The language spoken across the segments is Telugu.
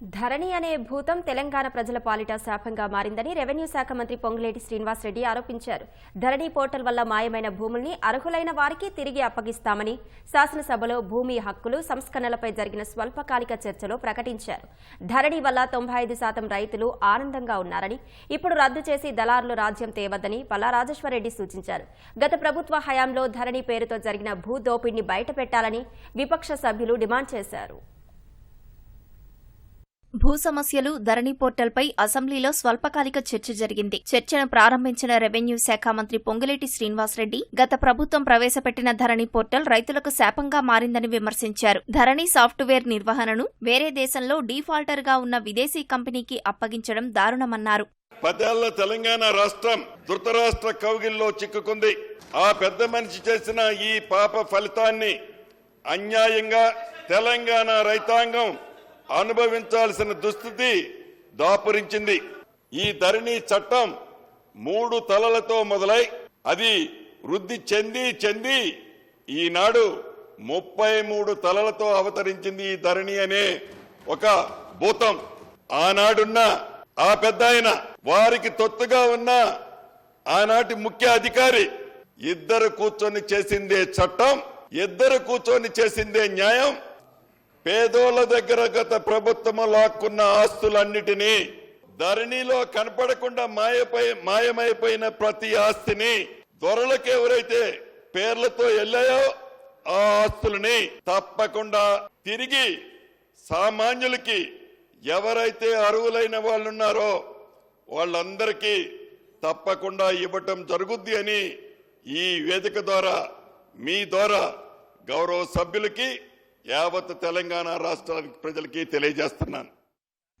ధరణి అనే భూతం తెలంగాణ ప్రజల పాలిట శాపంగా మారిందని రెవెన్యూ శాఖ మంత్రి పొంగులేటి శ్రీనివాసరెడ్డి ఆరోపించారు. ధరణి పోర్టల్ వల్ల మాయమైన భూముల్ని అర్హులైన వారికి తిరిగి అప్పగిస్తామని శాసనసభలో భూమి హక్కులు సంస్కరణలపై జరిగిన స్వల్పకాలిక చర్చలో ప్రకటించారు. ధరణి వల్ల తొంభై ఐదు శాతం రైతులు ఆనందంగా ఉన్నారని ఇప్పుడు రద్దు చేసి దళారులు రాజ్యం తేవద్దని పల్లా రాజేశ్వరరెడ్డి సూచించారు. గత ప్రభుత్వ హయాంలో ధరణి పేరుతో జరిగిన భూ దోపిడిని బయటపెట్టాలని విపక్ష సభ్యులు డిమాండ్ చేశారు. భూ సమస్యలు ధరణి పోర్టల్పై అసెంబ్లీలో స్వల్పకాలిక చర్చ జరిగింది. చర్చను ప్రారంభించిన రెవెన్యూ శాఖ మంత్రి పొంగులేటి శ్రీనివాసరెడ్డి గత ప్రభుత్వం ప్రవేశపెట్టిన ధరణి పోర్టల్ రైతులకు శాపంగా మారిందని విమర్శించారు. ధరణి సాఫ్ట్వేర్ నిర్వహణను వేరే దేశంలో డీఫాల్టర్గా ఉన్న విదేశీ కంపెనీకి అప్పగించడం దారుణమన్నారు. పదేళ్ళ తెలంగాణ రాష్ట్రం ధృతరాష్ట్ర కౌగిల్లో చిక్కుకుంది. ఆ పెద్ద మనిషి చేసిన ఈ పాప ఫలితాన్ని అన్యాయంగా తెలంగాణ రైతాంగం అనుభవించాల్సిన దుస్థితి దాపురించింది. ఈ ధరణి చట్టం మూడు తలలతో మొదలై అది వృద్ధి చెంది చెంది ఈనాడు ముప్పై మూడు తలలతో అవతరించింది ఈ ధరణి అనే ఒక భూతం. ఆనాడున్న ఆ పెద్ద వారికి తొత్తుగా ఉన్న ఆనాటి ముఖ్య అధికారి ఇద్దరు కూర్చొని చేసిందే చట్టం ఇద్దరు కూర్చొని చేసిందే న్యాయం పేదోళ్ళ దగ్గర గత ప్రభుత్వం లాక్కున్న ఆస్తులన్నిటినీ ధరణిలో కనపడకుండా మాయపై మాయమైపోయిన ప్రతి ఆస్తిని దొరలకు ఎవరైతే పేర్లతో వెళ్ళాయో ఆ ఆస్తులని తప్పకుండా తిరిగి సామాన్యులకి ఎవరైతే అరువులైన వాళ్ళున్నారో వాళ్ళందరికీ తప్పకుండా ఇవ్వటం జరుగుద్ది అని ఈ వేదిక ద్వారా మీ ద్వారా గౌరవ సభ్యులకి యావత్ తెలంగాణ రాష్ట్ర ప్రజలకి తెలియజేస్తున్నాను.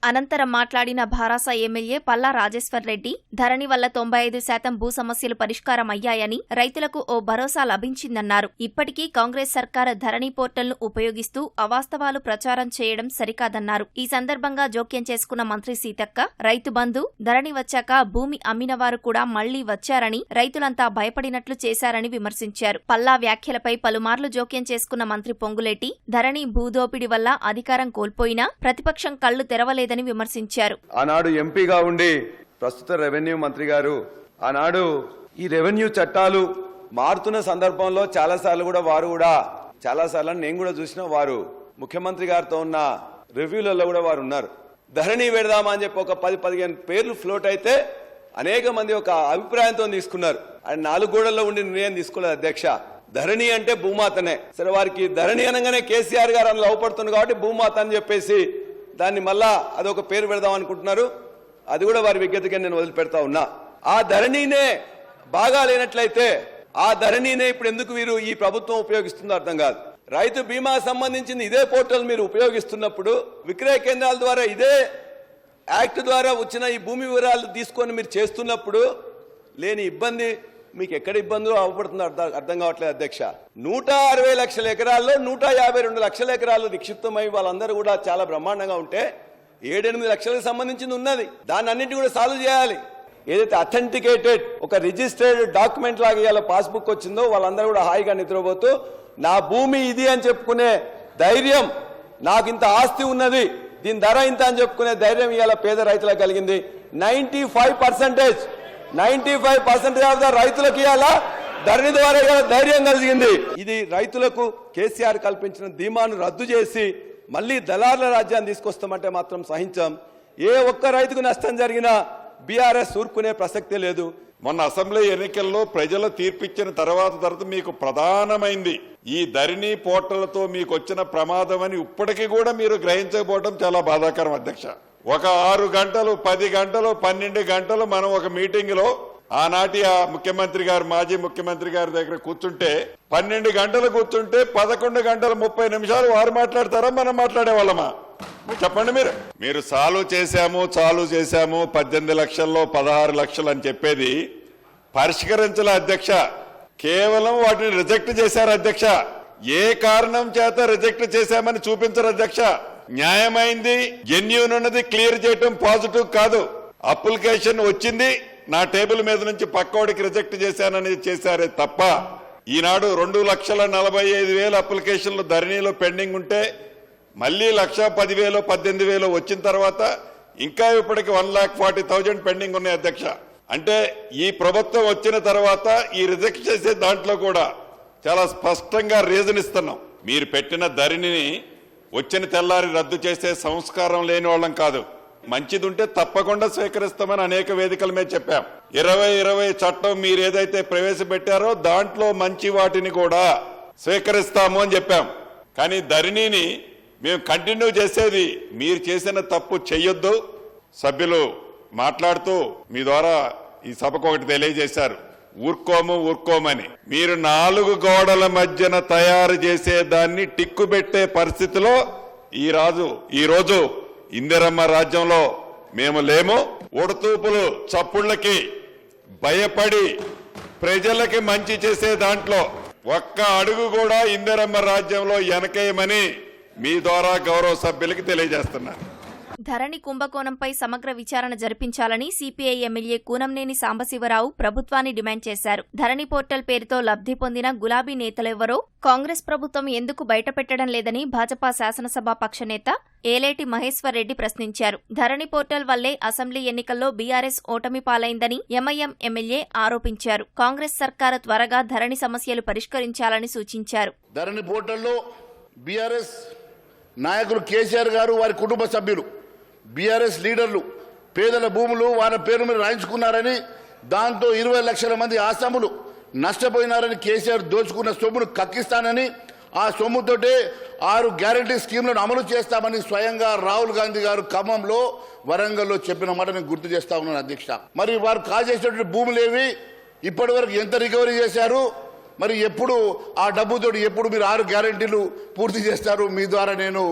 అనంతరం మాట్లాడిన భారాస ఎమ్మెల్యే పల్లా రాజేశ్వర్ రెడ్డి ధరణి వల్ల తొంభై ఐదు శాతం భూ సమస్యలు పరిష్కారం అయ్యాయని రైతులకు ఓ భరోసా లభించిందన్నారు. ఇప్పటికీ కాంగ్రెస్ సర్కార్ ధరణి పోర్టల్ను ఉపయోగిస్తూ అవాస్తవాలు ప్రచారం చేయడం సరికాదన్నారు. ఈ సందర్భంగా జోక్యం చేసుకున్న మంత్రి సీతక్క రైతు బంధు ధరణి వచ్చాక భూమి అమ్మినవారు కూడా మళ్ళీ వచ్చారని రైతులంతా భయపడినట్లు చేశారని విమర్శించారు. పల్లా వ్యాఖ్యలపై పలుమార్లు జోక్యం చేసుకున్న మంత్రి పొంగులేటి ధరణి భూదోపిడి వల్ల అధికారం కోల్పోయినా ప్రతిపక్షం కళ్ళు లేదని విమర్శించారు. ఆనాడు ఎంపీగా ఉండి ప్రస్తుత రెవెన్యూ మంత్రి గారు ఆనాడు ఈ రెవెన్యూ చట్టాలు మారుతున్న సందర్భంలో చాలాసార్లు కూడా వారు కూడా చాలాసార్లు నేను కూడా చూసిన వారు ముఖ్యమంత్రి గారితో ఉన్న రివ్యూలలో కూడా వారు ఉన్నారు. ధరణి పెడదామా అని చెప్పి ఒక పది పదిహేను పేర్లు ఫ్లోట్ అయితే అనేక మంది ఒక అభిప్రాయంతో తీసుకున్నారు. ఆయన నాలుగు గోడల్లో ఉండి నిర్ణయం తీసుకోలేదు అధ్యక్ష. ధరణి అంటే భూమాతనే. సరే వారికి ధరణి అనగానే కేసీఆర్ గారు అందులో అవపడుతుంది కాబట్టి భూమాత అని చెప్పేసి దాన్ని మళ్ళా అదొక పేరు పెడదాం అనుకుంటున్నారు. అది కూడా వారి విజ్ఞతగా నేను వదిలిపెడతా ఉన్నా. ఆ ధరణినే బాగా లేనట్లయితే ఆ ధరణినే ఇప్పుడు ఎందుకు వీరు ఈ ప్రభుత్వం ఉపయోగిస్తుందో అర్థం కాదు. రైతు బీమా సంబంధించింది ఇదే పోర్టల్ మీరు ఉపయోగిస్తున్నప్పుడు విక్రయ కేంద్రాల ద్వారా ఇదే యాక్ట్ ద్వారా వచ్చిన ఈ భూమి వివరాలు తీసుకొని మీరు చేస్తున్నప్పుడు లేని ఇబ్బంది మీకు ఎక్కడ ఇబ్బందులు అవపడుతుందో అర్థం అర్థం కావట్లేదు అధ్యక్ష. నూట అరవై లక్షల ఎకరాల్లో నూట యాభై రెండు లక్షల ఎకరాలు నిక్షిప్తమై వాళ్ళందరూ కూడా చాలా బ్రహ్మాండంగా ఉంటే ఏడెనిమిది లక్షలకు సంబంధించింది ఉన్నది. దాన్ని అన్నింటి కూడా సాల్వ్ చేయాలి. ఏదైతే అథెంటికేటెడ్ ఒక రిజిస్టర్డ్ డాక్యుమెంట్ లాగా ఇవాళ పాస్బుక్ వచ్చిందో వాళ్ళందరూ కూడా హాయిగా నిద్రపోతూ నా భూమి ఇది అని చెప్పుకునే ధైర్యం నాకు ఇంత ఆస్తి ఉన్నది దీని ధర ఇంత అని చెప్పుకునే ధైర్యం ఇవాళ పేద రైతులకు కలిగింది. Ninety five percentage ninety five percentage of the రైతులకు ఇవ్వాలా ధరణి ద్వారా ఇవాళ ధైర్యం కలిగింది. ఇది రైతులకు కేసీఆర్ కల్పించిన ధీమాను రద్దు చేసి మళ్ళీ దళారుల రాజ్యాన్ని తీసుకొస్తామంటే మాత్రం సహించాం. ఏ ఒక్క రైతుకు నష్టం జరిగినా బీఆర్ఎస్ ఊరుకునే ప్రసక్తే లేదు. మొన్న అసెంబ్లీ ఎన్నికల్లో ప్రజలు తీర్పిచ్చిన తర్వాత తర్వాత మీకు ప్రధానమైంది. ఈ ధరణి పోర్టల్తో మీకు వచ్చిన ప్రమాదం అని ఇప్పటికీ కూడా మీరు గ్రహించకపోవడం చాలా బాధాకరం అధ్యక్ష. ఒక ఆరు గంటలు పది గంటలు పన్నెండు గంటలు మనం ఒక మీటింగ్లో ఆనాటి ఆ ముఖ్యమంత్రి గారు మాజీ ముఖ్యమంత్రి గారి దగ్గర కూర్చుంటే పన్నెండు గంటలు కూర్చుంటే పదకొండు గంటల ముప్పై నిమిషాలు వారు మాట్లాడతారా మనం మాట్లాడేవాళ్ళమా? చెప్పండి మీరు. మీరు చాలు చేశాము చాలు చేశాము పద్దెనిమిది లక్షల్లో పదహారు లక్షలు అని చెప్పేది పరిష్కరించలే అధ్యక్ష. కేవలం వాటిని రిజెక్ట్ చేశారు అధ్యక్ష. ఏ కారణం చేత రిజెక్ట్ చేశామని చూపించరు అధ్యక్ష. న్యాయమైంది జెన్యూన్ ఉన్నది క్లియర్ చేయటం పాజిటివ్ కాదు. అప్లికేషన్ వచ్చింది నా టేబుల్ మీద నుంచి పక్కోడికి రిజెక్ట్ చేశానని చేశారే తప్ప ఈనాడు రెండు లక్షల నలభై ఐదు వేల అప్లికేషన్లు ధరణిలో పెండింగ్ ఉంటే మళ్ళీ లక్ష పదివేలు పద్దెనిమిది వేలు వచ్చిన తర్వాత ఇంకా ఇప్పటికి one lakh forty thousand pending ఉన్నాయి అధ్యక్ష. అంటే ఈ ప్రభుత్వం వచ్చిన తర్వాత ఈ రిజెక్ట్ చేసే దాంట్లో కూడా చాలా స్పష్టంగా రీజన్ ఇస్తున్నాం. మీరు పెట్టిన ధరణిని వచ్చిన తెల్లారి రద్దు చేసే సంస్కారం లేని వాళ్ళం కాదు. మంచిది ఉంటే తప్పకుండా స్వీకరిస్తామని అనేక వేదికల మీద చెప్పాం. ఇరవై ఇరవై చట్టం మీరు ఏదైతే ప్రవేశపెట్టారో దాంట్లో మంచి వాటిని కూడా స్వీకరిస్తాము అని చెప్పాం. కానీ ధరణిని మేము కంటిన్యూ చేసేది మీరు చేసిన తప్పు చెయ్యొద్దు. సభ్యులు మాట్లాడుతూ మీ ద్వారా ఈ సభకు ఒకటి తెలియజేశారు. ఊరుకోము ఊరుకోమని. మీరు నాలుగు గోడల మధ్యన తయారు చేసే దాన్ని టిక్కు పెట్టే పరిస్థితిలో ఈ రాజు ఈ రోజు ఇందిరమ్మ రాజ్యంలో మేము లేము. ఉడతూపులు చప్పుళ్ళకి భయపడి ప్రజలకి మంచి చేసే దాంట్లో ఒక్క అడుగు కూడా ఇందిరమ్మ రాజ్యంలో వెనకేయమని మీ ద్వారా గౌరవ సభ్యులకి తెలియజేస్తున్నాను ధరణి కుంభకోణంపై సమగ్ర విచారణ జరిపించాలని సిపిఐ ఎమ్మెల్యే కూనంనేని సాంబశివరావు ప్రభుత్వాన్ని డిమాండ్ చేశారు. ధరణి పోర్టల్ పేరుతో లబ్ధి పొందిన గులాబీ నేతలెవరో కాంగ్రెస్ ప్రభుత్వం ఎందుకు బయటపెట్టడం లేదని భాజపా శాసనసభ పక్షనేత ఏలేటి మహేశ్వర్ రెడ్డి ప్రశ్నించారు. ధరణి పోర్టల్ వల్లే అసెంబ్లీ ఎన్నికల్లో బీఆర్ఎస్ ఓటమి పాలైందని ఎంఐఎం ఎమ్మెల్యే ఆరోపించారు. కాంగ్రెస్ సర్కారు త్వరగా ధరణి సమస్యలు పరిష్కరించాలని సూచించారు. ధరణి పోర్టల్లో బీఆర్ఎస్ నాయకులు కేసీఆర్ గారు వారి కుటుంబ సభ్యులు బీఆర్ఎస్ లీడర్లు పేదల భూములు వారి పేరు మీద రాయించుకున్నారని దాంతో ఇరవై లక్షల మంది ఆసాములు నష్టపోయినారని కేసీఆర్ దోచుకున్న సొమ్మును కక్కిస్తానని ఆ సొమ్ముతోటే ఆరు గ్యారంటీ స్కీమ్లను అమలు చేస్తామని స్వయంగా రాహుల్ గాంధీ గారు ఖమ్మంలో వరంగల్లో చెప్పిన మాట నేను గుర్తు చేస్తా ఉన్నాను అధ్యక్ష. మరి వారు కాజేసినటువంటి భూములేవి? ఇప్పటి వరకు ఎంత రికవరీ చేశారు? మరి ఎప్పుడు ఆ డబ్బుతో ఎప్పుడు మీరు ఆరు గ్యారంటీలు పూర్తి చేస్తారు? మీ ద్వారా నేను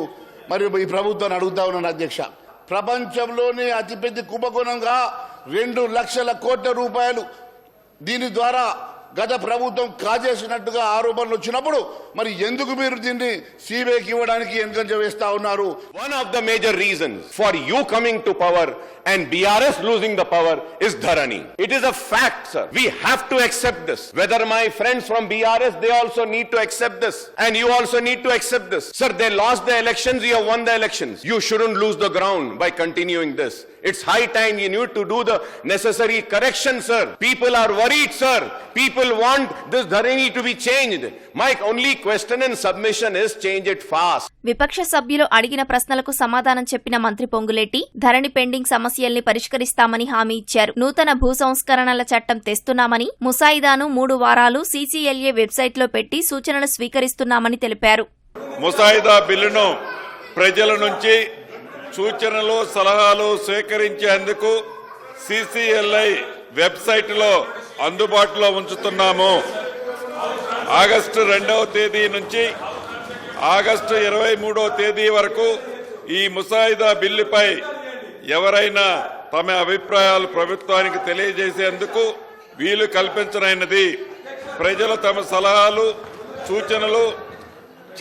మరి ఈ ప్రభుత్వాన్ని అడుగుతా ఉన్నాను అధ్యక్ష. ప్రపంచంలోనే అతిపెద్ద కుంభకోణంగా రెండు లక్షల కోట్ల రూపాయలు దీని ద్వారా గత ప్రభుత్వం కాజేసినట్టుగా ఆరోపణలు వచ్చినప్పుడు మరి ఎందుకు మీరు దీన్ని సిబిఐకి ఇవ్వడానికి వెనుకంజ వేస్తా ఉన్నారు One of the major reasons for you coming to power and BRS losing the power is Dharani. It is a fact, sir. We have to accept this. Whether my friends from BRS, they also need to accept this. And you also need to accept this. Sir, they lost the elections, you have won the elections. You shouldn't lose the ground by continuing this. It's high time you need to do the necessary correction, sir. People are worried, sir. People want this Dharani to be changed. My only question and submission is change it fast. విపక్ష సభ్యులు అడిగిన ప్రశ్నలకు సమాధానం చెప్పిన మంత్రి పొంగులేటి ధరణి పెండింగ్ సమస్యల్ని పరిష్కరిస్తామని హామీ ఇచ్చారు నూతన భూ సంస్కరణల చట్టం తెస్తున్నామని ముసాయిదాను మూడు వారాలు సీసీఎల్ఏ వెబ్సైట్లో పెట్టి సూచనలు స్వీకరిస్తున్నామని తెలిపారు ముసాయిదా బిల్లును ప్రజల నుంచి సూచనలు సలహాలు స్వీకరించేందుకు సిసిఎల్ఐ వెబ్సైట్లో అందుబాటులో ఉంచుతున్నాము. ఆగస్టు రెండవ తేదీ నుంచి ఆగస్టు ఇరవై తేదీ వరకు ఈ ముసాయిదా బిల్లుపై ఎవరైనా తమ అభిప్రాయాలు ప్రభుత్వానికి తెలియజేసేందుకు వీలు కల్పించనైనది. ప్రజలు తమ సలహాలు సూచనలు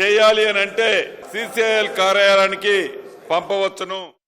చేయాలి అని అంటే సిసిఐఎల్ కార్యాలయానికి పంపవచ్చును.